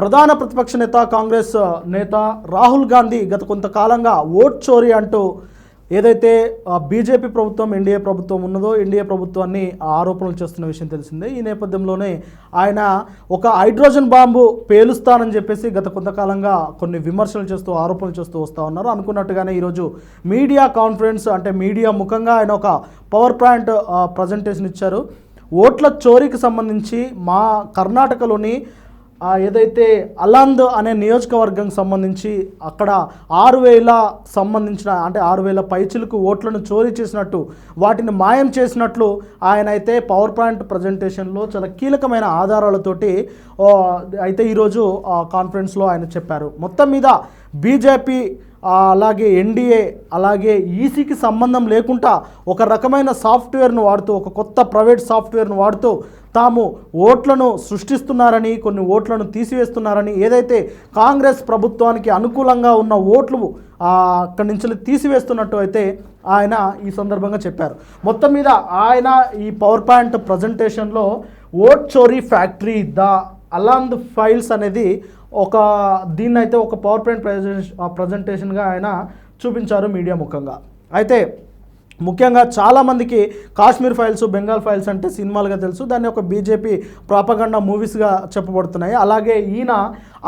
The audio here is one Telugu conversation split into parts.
ప్రధాన ప్రతిపక్ష నేత కాంగ్రెస్ నేత రాహుల్ గాంధీ గత కొంతకాలంగా ఓట్ చోరీ అంటూ ఏదైతే బీజేపీ ప్రభుత్వం ఎన్డీఏ ప్రభుత్వం ఉన్నదో ఎన్డీఏ ప్రభుత్వాన్ని ఆరోపణలు చేస్తున్న విషయం తెలిసిందే. ఈ నేపథ్యంలోనే ఆయన ఒక హైడ్రోజన్ బాంబు పేలుస్తానని చెప్పేసి గత కొంతకాలంగా కొన్ని విమర్శలు చేస్తూ ఆరోపణలు చేస్తూ వస్తూ ఉన్నారు. అనుకున్నట్టుగానే ఈరోజు మీడియా కాన్ఫరెన్స్ అంటే మీడియా ముఖంగా ఆయన ఒక పవర్ పాయింట్ ప్రజెంటేషన్ ఇచ్చారు. ఓట్ల చోరీకి సంబంధించి మా కర్ణాటకలోని ఏదైతే అలంద్ అనే నియోజకవర్గం సంబంధించి అక్కడ ఆరు వేల సంబంధించిన అంటే ఆరు వేల పైచులకు ఓట్లను చోరీ చేసినట్టు వాటిని మాయం చేసినట్లు ఆయన అయితే పవర్ పాయింట్ ప్రజెంటేషన్లో చాలా కీలకమైన ఆధారాలతోటి అయితే ఈరోజు కాన్ఫరెన్స్లో ఆయన చెప్పారు. మొత్తం మీద బీజేపీ అలాగే ఎన్డీఏ అలాగే ఈసీకి సంబంధం లేకుండా ఒక రకమైన సాఫ్ట్వేర్ను వాడుతూ ఒక కొత్త ప్రైవేట్ సాఫ్ట్వేర్ను వాడుతూ తాము ఓట్లను సృష్టిస్తున్నారని కొన్ని ఓట్లను తీసివేస్తున్నారని ఏదైతే కాంగ్రెస్ ప్రభుత్వానికి అనుకూలంగా ఉన్న ఓట్లు అక్కడి నుంచి తీసివేస్తున్నట్టు అయితే ఆయన ఈ సందర్భంగా చెప్పారు. మొత్తం మీద ఆయన ఈ పవర్ పాయింట్ ప్రజెంటేషన్లో ఓట్ చోరీ ఫ్యాక్టరీ ద అలాంద్ ఫైల్స్ అనేది ఒక దీన్ని అయితే ఒక పవర్ పాయింట్ ప్రజెంటేషన్ ప్రజెంటేషన్గా ఆయన చూపించారు మీడియా ముఖంగా. అయితే ముఖ్యంగా చాలామందికి కాశ్మీర్ ఫైల్స్ బెంగాల్ ఫైల్స్ అంటే సినిమాలుగా తెలుసు. దాన్ని ఒక బీజేపీ ప్రాపగండా మూవీస్గా చెప్పబడుతున్నాయి. అలాగే ఈయన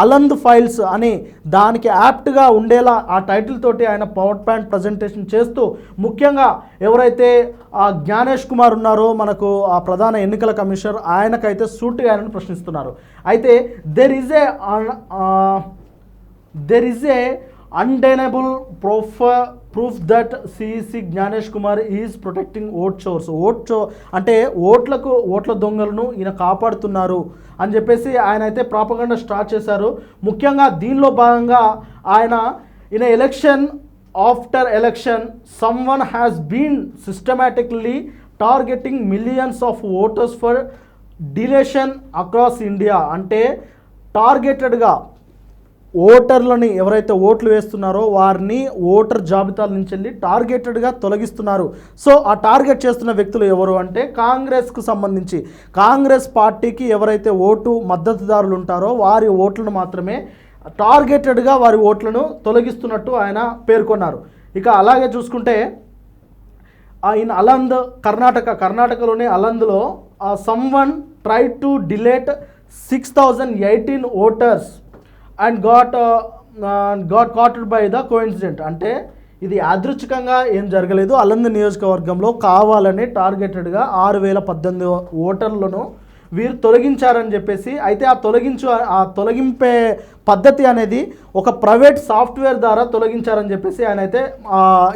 అలంద్ ఫైల్స్ అని దానికి యాప్ట్గా ఉండేలా ఆ టైటిల్ తోటి ఆయన పవర్ పాయింట్ ప్రజెంటేషన్ చేస్తూ ముఖ్యంగా ఎవరైతే ఆ జ్ఞానేష్ కుమార్ ఉన్నారో మనకు ఆ ప్రధాన ఎన్నికల కమిషనర్ ఆయనకైతే సూటిగా ఆయనను ప్రశ్నిస్తున్నారు. అయితే there is a there is a undeniable proof proof that CEC Gyanesh Kumar is protecting vote chores vote చో అంటే ఓట్లకు ఓట్ల దొంగలను ఈయన కాపాడుతున్నారు అని చెప్పేసి ఆయన అయితే ప్రాపగండా స్టార్ట్ చేశారు. ముఖ్యంగా దీనిలో భాగంగా ఆయన in election after election someone has been systematically targeting millions of voters for deletion across India అంటే టార్గెటెడ్గా ఓటర్లని ఎవరైతే ఓట్లు వేస్తున్నారో వారిని ఓటర్ జాబితాల నుంచి వెళ్ళి టార్గెటెడ్గా తొలగిస్తున్నారు. సో ఆ టార్గెట్ చేస్తున్న వ్యక్తులు ఎవరు అంటే కాంగ్రెస్కు సంబంధించి. కాంగ్రెస్ పార్టీకి ఎవరైతే ఓటు మద్దతుదారులు ఉంటారో వారి ఓట్లను మాత్రమే టార్గెటెడ్గా వారి ఓట్లను తొలగిస్తున్నట్టు ఆయన పేర్కొన్నారు. ఇక అలాగే చూసుకుంటే ఆయన అలంద్ కర్ణాటక కర్ణాటకలోని అలంద్లో someone try to delete six thousand eighteen voters and got got caught by the coincident అంటే ఇది యాదృచ్ఛికంగా ఏం జరగలేదు. అలంద నియోజకవర్గంలో కావాలని టార్గెటెడ్గా ఆరు వేల పద్దెనిమిది ఓటర్లను వీరు తొలగించారని చెప్పేసి అయితే ఆ తొలగించు ఆ తొలగింపే పద్ధతి అనేది ఒక ప్రైవేట్ సాఫ్ట్వేర్ ద్వారా తొలగించారని చెప్పేసి ఆయన అయితే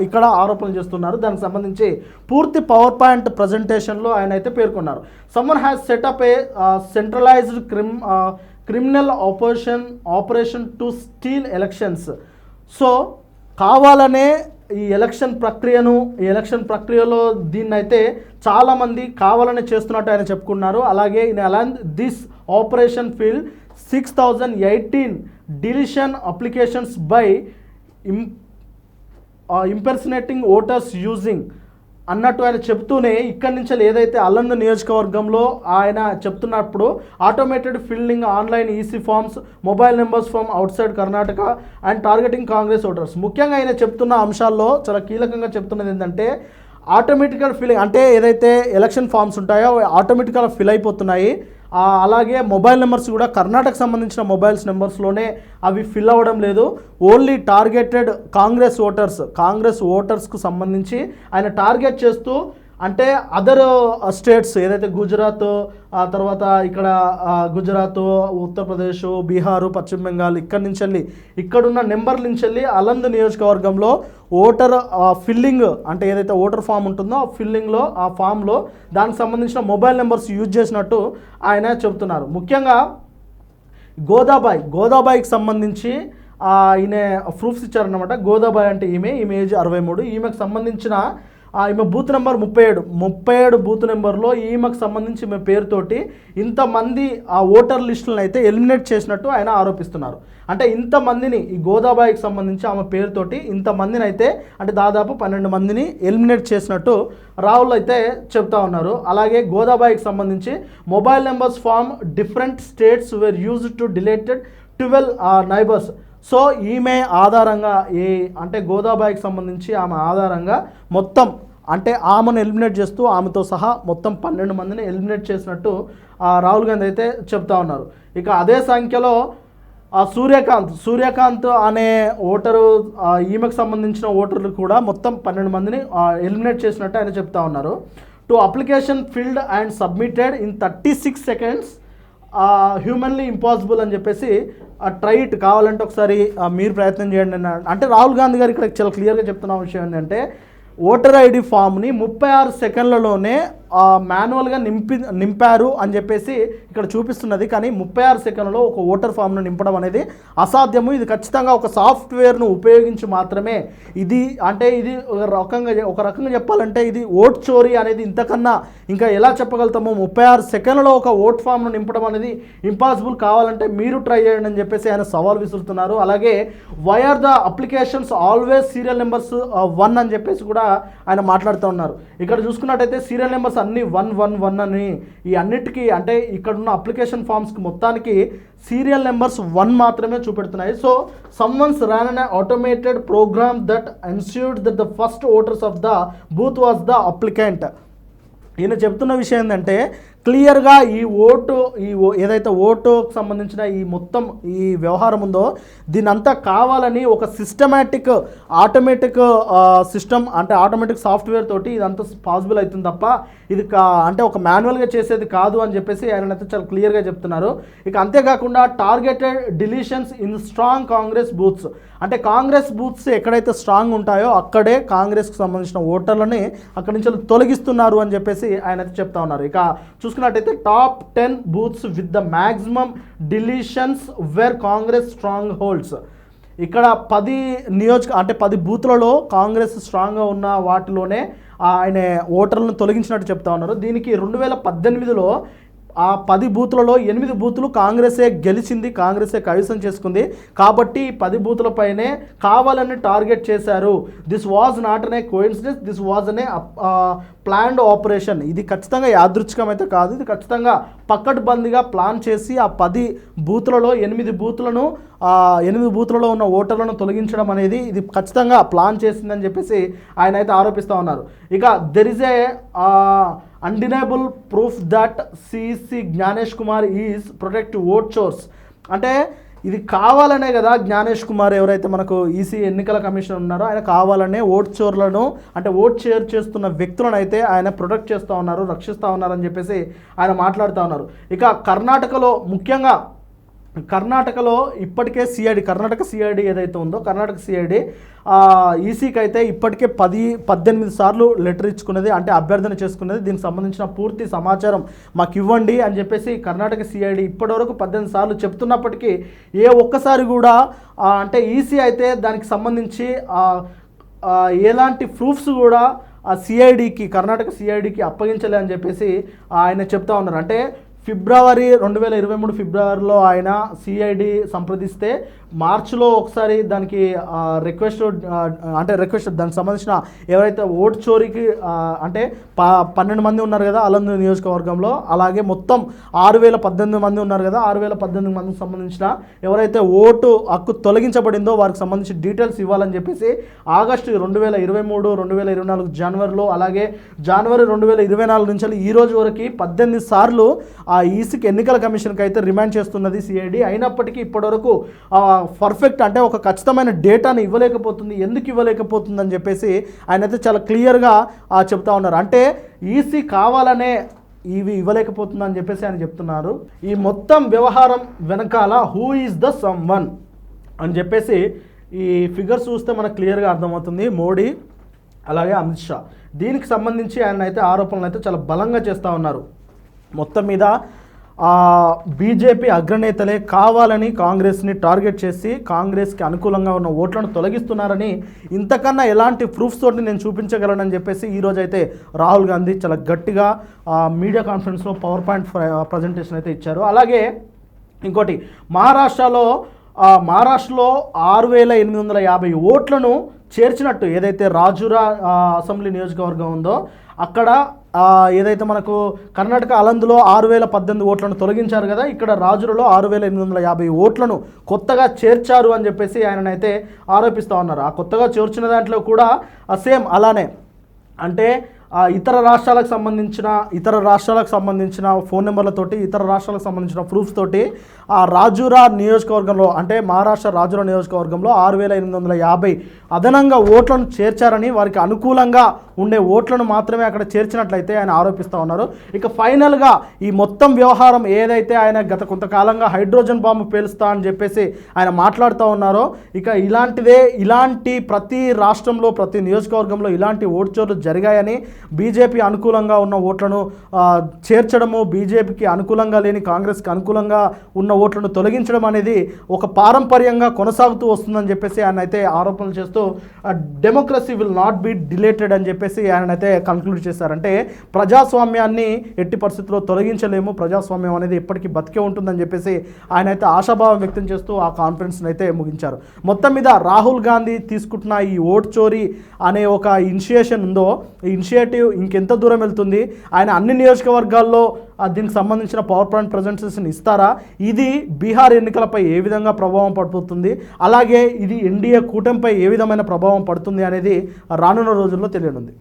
ఇక్కడ ఆరోపణలు చేస్తున్నారు. దానికి సంబంధించి పూర్తి పవర్ పాయింట్ ప్రజెంటేషన్లో ఆయన అయితే పేర్కొన్నారు. Someone has set up a centralised crim criminal operation operation to steal elections. So కావాలనే ఈ ఎలక్షన్ ప్రక్రియను ఈ ఎలక్షన్ ప్రక్రియలో దీన్ని అయితే చాలామంది కావాలని చేస్తున్నట్టు ఆయన చెప్పుకున్నారు. అలాగే in along this operation fill six thousand eighteen deletion applications by im impersonating voters using అన్నట్టు ఆయన చెప్తూనే ఇక్కడి నుంచి ఏదైతే అల్లంద నియోజకవర్గంలో ఆయన చెప్తున్నప్పుడు automated filling online EC forms mobile numbers from outside Karnataka and targeting Congress voters ముఖ్యంగా ఆయన చెప్తున్న అంశాల్లో చాలా కీలకంగా చెప్తున్నది ఏంటంటే ఆటోమేటిక్గా ఫిల్ అంటే ఏదైతే ఎలక్షన్ ఫామ్స్ ఉంటాయో అవి ఆటోమేటిక్గా ఫిల్ అయిపోతున్నాయి. అలాగే మొబైల్ నెంబర్స్ కూడా కర్ణాటక సంబంధించిన మొబైల్స్ నెంబర్స్లోనే అవి ఫిల్ అవ్వడం లేదు. Only targeted Congress voters Congress ఓటర్స్కు సంబంధించి ఆయన టార్గెట్ చేస్తూ అంటే అదర్ స్టేట్స్ uh, ఏదైతే గుజరాత్ ఆ తర్వాత ఇక్కడ గుజరాత్ ఉత్తరప్రదేశ్ బీహారు పశ్చిమ బెంగాల్ ఇక్కడి నుంచి వెళ్ళి ఇక్కడున్న నెంబర్ నుంచి వెళ్ళి అలంద్ నియోజకవర్గంలో ఓటర్ ఫిల్లింగ్ అంటే ఏదైతే ఓటర్ ఫామ్ ఉంటుందో ఆ ఫిల్లింగ్లో ఆ ఫామ్లో దానికి సంబంధించిన మొబైల్ నెంబర్స్ యూజ్ చేసినట్టు ఆయన చెబుతున్నారు. ముఖ్యంగా గోదాబాయ్ గోదాబాయికి సంబంధించి ఈయన ప్రూఫ్స్ ఇచ్చారనమాట గోదాబాయ్ అంటే ఈమె ఈమె ఏజ్ అరవై మూడు. ఈమెకు సంబంధించిన ఈమె బూత్ నెంబర్ ముప్పై ఏడు. ముప్పై ఏడు బూత్ నెంబర్లో ఈమెకు సంబంధించి ఈమె పేరుతోటి ఇంతమంది ఆ ఓటర్ లిస్టులను అయితే ఎలిమినేట్ చేసినట్టు ఆయన ఆరోపిస్తున్నారు. అంటే ఇంతమందిని ఈ గోదాబాయికి సంబంధించి ఆమె పేరుతోటి ఇంతమందిని అయితే అంటే దాదాపు పన్నెండు మందిని ఎలిమినేట్ చేసినట్టు రాహుల్ అయితే చెప్తా ఉన్నారు. అలాగే గోదాబాయికి సంబంధించి mobile numbers from different states were used to deleted twelve neighbours. So ఈమె ఆధారంగా ఏ అంటే గోదాబాయికి సంబంధించి ఆమె ఆధారంగా మొత్తం అంటే ఆమెను ఎలిమినేట్ చేస్తూ ఆమెతో సహా మొత్తం పన్నెండు మందిని ఎలిమినేట్ చేసినట్టు రాహుల్ గాంధీ అయితే చెప్తా ఉన్నారు. ఇక అదే సంఖ్యలో ఆ సూర్యకాంత్ సూర్యకాంత్ అనే ఓటరు ఈమెకు సంబంధించిన ఓటర్లు కూడా మొత్తం పన్నెండు మందిని ఎలిమినేట్ చేసినట్టు ఆయన చెప్తా ఉన్నారు. Two application filled and submitted in thirty six seconds humanly impossible అని చెప్పేసి ఆ ట్రైట్ కావాలంటే ఒకసారి మీరు ప్రయత్నం చేయండి అన్న అంటే రాహుల్ గాంధీ గారు ఇక్కడ చాలా క్లియర్గా చెప్తున్న విషయం ఏంటంటే ఓటర్ ఐడి ఫామ్ని ముప్పై ఆరు సెకండ్లలోనే మాన్యువల్గా నింపి నింపారు అని చెప్పేసి ఇక్కడ చూపిస్తున్నది. కానీ ముప్పై ఆరు సెకండ్లో ఒక ఓటర్ ఫామ్ను నింపడం అనేది అసాధ్యము. ఇది ఖచ్చితంగా ఒక సాఫ్ట్వేర్ను ఉపయోగించి మాత్రమే ఇది అంటే ఇది ఒక రకంగా ఒక రకంగా చెప్పాలంటే ఇది ఓట్ చోరీ అనేది ఇంతకన్నా ఇంకా ఎలా చెప్పగలుగుతామో? ముప్పై ఆరు సెకండ్లో ఒక ఓట్ ఫామ్ను నింపడం అనేది ఇంపాసిబుల్ కావాలంటే మీరు ట్రై చేయండి అని చెప్పేసి ఆయన సవాల్ విసురుతున్నారు. అలాగే why are the applications always serial numbers one అని చెప్పేసి కూడా ఆయన మాట్లాడుతూ ఉన్నారు. ఇక్కడ చూసుకున్నట్టయితే సీరియల్ నెంబర్స్ అన్ని వన్ వన్ వన్ అని ఈ అన్నిటికీ అంటే ఇక్కడ ఉన్న అప్లికేషన్ ఫామ్స్కి మొత్తానికి సీరియల్ నెంబర్స్ వన్ మాత్రమే చూపెడుతున్నాయి. So someone's ran an automated program that ensured that the first voters of the booth was the applicant ఈయన చెప్తున్న విషయం ఏంటంటే క్లియర్గా ఈ ఓటు ఈ ఓ- ఏదైతే ఓటుకు సంబంధించిన ఈ మొత్తం ఈ వ్యవహారం ఉందో దీనంతా కావాలని ఒక సిస్టమేటిక్ ఆటోమేటిక్ సిస్టమ్ అంటే ఆటోమేటిక్ సాఫ్ట్వేర్ తోటి ఇదంతా పాసిబుల్ అవుతుంది తప్ప ఇది కా అంటే ఒక మాన్యువల్గా చేసేది కాదు అని చెప్పేసి ఆయన అయితే చాలా క్లియర్గా చెప్తున్నారు. ఇక అంతేకాకుండా targeted deletions in strong Congress booths అంటే కాంగ్రెస్ బూత్స్ ఎక్కడైతే స్ట్రాంగ్ ఉంటాయో అక్కడే కాంగ్రెస్కి సంబంధించిన ఓటర్లని అక్కడి నుంచి తొలగిస్తున్నారు అని చెప్పేసి ఆయన అయితే చెప్తా ఉన్నారు. ఇక చూసుకున్నట్టయితే top ten booths with the maximum deletions were Congress strongholds ఇక్కడ పది నియోజక అంటే పది బూత్లలో కాంగ్రెస్ స్ట్రాంగ్గా ఉన్న వాటిలోనే ఆయన ఓటర్లను తొలగించినట్టు చెప్తా ఉన్నారు. దీనికి రెండు వేల పద్దెనిమిదిలో ఆ పది బూతులలో ఎనిమిది బూతులు కాంగ్రెసే గెలిచింది కాంగ్రెసే కవిసం చేసుకుంది. కాబట్టి పది బూతులపైనే కావాలని టార్గెట్ చేశారు. దిస్ వాజ్ నాట్ అనే కోయిన్సిడెన్స్ దిస్ వాజ్ అనే ప్లాన్డ్ ఆపరేషన్ ఇది ఖచ్చితంగా యాదృచ్ఛికం అయితే కాదు ఇది ఖచ్చితంగా పక్కడ్బందీగా ప్లాన్ చేసి ఆ పది బూతులలో ఎనిమిది బూతులను ఆ ఎనిమిది బూతులలో ఉన్న ఓటర్లను తొలగించడం అనేది ఇది ఖచ్చితంగా ప్లాన్ చేసిందని చెప్పేసి ఆయన అయితే ఆరోపిస్తూ ఉన్నారు. ఇక there is a undeniable proof that CC Gyanesh Kumar is protect vote chores అంటే ఇది కావాలనే కదా జ్ఞానేష్ కుమార్ ఎవరైతే మనకు ఈసీ ఎన్నికల కమిషన్ ఉన్నారో ఆయన కావాలనే ఓట్ చోర్లను అంటే ఓట్ షేర్ చేస్తున్న వ్యక్తులను అయితే ఆయన ప్రొటెక్ట్ చేస్తూ ఉన్నారు రక్షిస్తూ ఉన్నారని చెప్పేసి ఆయన మాట్లాడుతూ ఉన్నారు. ఇక కర్ణాటకలో ముఖ్యంగా కర్ణాటకలో ఇప్పటికే సిఐడి కర్ణాటక సిఐడి ఏదైతే ఉందో కర్ణాటక సిఐడి ఈసీకి అయితే ఇప్పటికే పది పద్దెనిమిది సార్లు లెటర్ ఇచ్చుకున్నది అంటే అభ్యర్థన చేసుకున్నది. దీనికి సంబంధించిన పూర్తి సమాచారం మాకు ఇవ్వండి అని చెప్పేసి కర్ణాటక సిఐడి ఇప్పటివరకు పద్దెనిమిది సార్లు చెప్తున్నప్పటికీ ఏ ఒక్కసారి కూడా అంటే ఈసీ అయితే దానికి సంబంధించి ఎలాంటి ప్రూఫ్స్ కూడా ఆ సిఐడికి కర్ణాటక సిఐడికి అప్పగించలే అని చెప్పేసి ఆయన చెప్తా ఉన్నారు. అంటే ఫిబ్రవరి రెండు వేల ఇరవై మూడు ఫిబ్రవరిలో ఆయన సిఐడి సంప్రదిస్తే మార్చిలో ఒకసారి దానికి రిక్వెస్ట్ అంటే రిక్వెస్ట్ దానికి సంబంధించిన ఎవరైతే ఓటు చోరీకి అంటే ప పన్నెండు మంది ఉన్నారు కదా అలందు నియోజకవర్గంలో అలాగే మొత్తం ఆరు వేల పద్దెనిమిది మంది ఉన్నారు కదా ఆరు వేల పద్దెనిమిది మందికి సంబంధించిన ఎవరైతే ఓటు హక్కు తొలగించబడిందో వారికి సంబంధించి డీటెయిల్స్ ఇవ్వాలని చెప్పేసి ఆగస్టు రెండు వేల ఇరవై మూడు రెండు వేల ఇరవై నాలుగు జనవరిలో అలాగే జనవరి రెండు వేల ఇరవై నాలుగు నుంచి ఈ రోజు వరకు పద్దెనిమిది సార్లు ఆ ఈసీకి ఎన్నికల కమిషన్కి అయితే రిమాండ్ చేస్తున్నది సిఐడి అయినప్పటికీ ఇప్పటివరకు పర్ఫెక్ట్ అంటే ఒక ఖచ్చితమైన డేటాను ఇవ్వలేకపోతుంది ఎందుకు ఇవ్వలేకపోతుంది అని చెప్పేసి ఆయన అయితే చాలా క్లియర్గా చెప్తా ఉన్నారు. అంటే ఈసీ కావాలనే ఇవి ఇవ్వలేకపోతుందని చెప్పేసి ఆయన చెప్తున్నారు. ఈ మొత్తం వ్యవహారం వెనకాల who is the someone అని చెప్పేసి ఈ ఫిగర్స్ చూస్తే మనకు క్లియర్గా అర్థమవుతుంది. మోడీ అలాగే అమిత్ షా. దీనికి సంబంధించి ఆయన అయితే ఆరోపణలు అయితే చాలా బలంగా చేస్తూ ఉన్నారు. మొత్తం మీద బీజేపీ అగ్రనేతలే కావాలని కాంగ్రెస్ని టార్గెట్ చేసి కాంగ్రెస్కి అనుకూలంగా ఉన్న ఓట్లను తొలగిస్తున్నారని ఇంతకన్నా ఎలాంటి ప్రూఫ్స్ తోటి నేను చూపించగలనని చెప్పేసి ఈరోజు అయితే రాహుల్ గాంధీ చాలా గట్టిగా ఆ, మీడియా కాన్ఫరెన్స్లో పవర్ పాయింట్ ప్రజెంటేషన్ అయితే ఇచ్చారు. అలాగే ఇంకోటి మహారాష్ట్రలో మహారాష్ట్రలో ఆరు వేల ఎనిమిది వందల యాభై ఓట్లను చేర్చినట్టు ఏదైతే రాజురా అసెంబ్లీ నియోజకవర్గం ఉందో అక్కడ ఏదైతే మనకు కర్ణాటక అలందులో ఆరు వేల పద్దెనిమిది ఓట్లను తొలగించారు కదా ఇక్కడ రాజులలో ఆరు వేల ఎనిమిది వందల యాభై ఓట్లను కొత్తగా చేర్చారు అని చెప్పేసి ఆయననైతే ఆరోపిస్తూ ఉన్నారు. ఆ కొత్తగా చేర్చిన దాంట్లో కూడా సేమ్ అలానే అంటే ఇతర రాష్ట్రాలకు సంబంధించిన ఇతర రాష్ట్రాలకు సంబంధించిన ఫోన్ నెంబర్లతోటి ఇతర రాష్ట్రాలకు సంబంధించిన ప్రూఫ్స్ తోటి ఆ రాజురా నియోజకవర్గంలో అంటే మహారాష్ట్ర రాజురా నియోజకవర్గంలో ఆరు వేల ఎనిమిది వందల యాభై అదనంగా ఓట్లను చేర్చారని వారికి అనుకూలంగా ఉండే ఓట్లను మాత్రమే అక్కడ చేర్చినట్లయితే ఆయన ఆరోపిస్తూ ఉన్నారు. ఇక ఫైనల్గా ఈ మొత్తం వ్యవహారం ఏదైతే ఆయన గత కొంతకాలంగా హైడ్రోజన్ బాంబు పేలుస్తా అని చెప్పేసి ఆయన మాట్లాడుతూ ఉన్నారో ఇక ఇలాంటిదే ఇలాంటి ప్రతి రాష్ట్రంలో ప్రతి నియోజకవర్గంలో ఇలాంటి ఓట్చోట్లు జరిగాయని బీజేపీ అనుకూలంగా ఉన్న ఓట్లను చేర్చడము బీజేపీకి అనుకూలంగా లేని కాంగ్రెస్కి అనుకూలంగా ఉన్న ఓట్లను తొలగించడం అనేది ఒక పారంపర్యంగా కొనసాగుతూ వస్తుందని చెప్పేసి ఆయన అయితే ఆరోపణలు చేస్తూ democracy will not be deleted అని చెప్పేసి ఆయన అయితే కన్క్లూడ్ చేశారంటే ప్రజాస్వామ్యాన్ని ఎట్టి పరిస్థితుల్లో తొలగించలేము ప్రజాస్వామ్యం అనేది ఎప్పటికీ బతికే ఉంటుందని చెప్పేసి ఆయన అయితే ఆశాభావం వ్యక్తం చేస్తూ ఆ కాన్ఫరెన్స్ని అయితే ముగించారు. మొత్తం మీద రాహుల్ గాంధీ తీసుకుంటున్న ఈ ఓట్ చోరీ అనే ఒక ఇనిషియేషన్ ఉందో ఈ ఇనిషియేటివ్ ఇంకెంత దూరం వెళ్తుంది? ఆయన అన్ని నియోజకవర్గాల్లో దీనికి సంబంధించిన పవర్ పాయింట్ ప్రజెంటేషన్ ఇస్తారా? ఇది బీహార్ ఎన్నికలపై ఏ విధంగా ప్రభావం పడుతుంది? అలాగే ఇది ఎన్డీఏ కూటమిపై ఏ విధమైన ప్రభావం పడుతుంది అనేది రానున్న రోజుల్లో తెలియనుంది.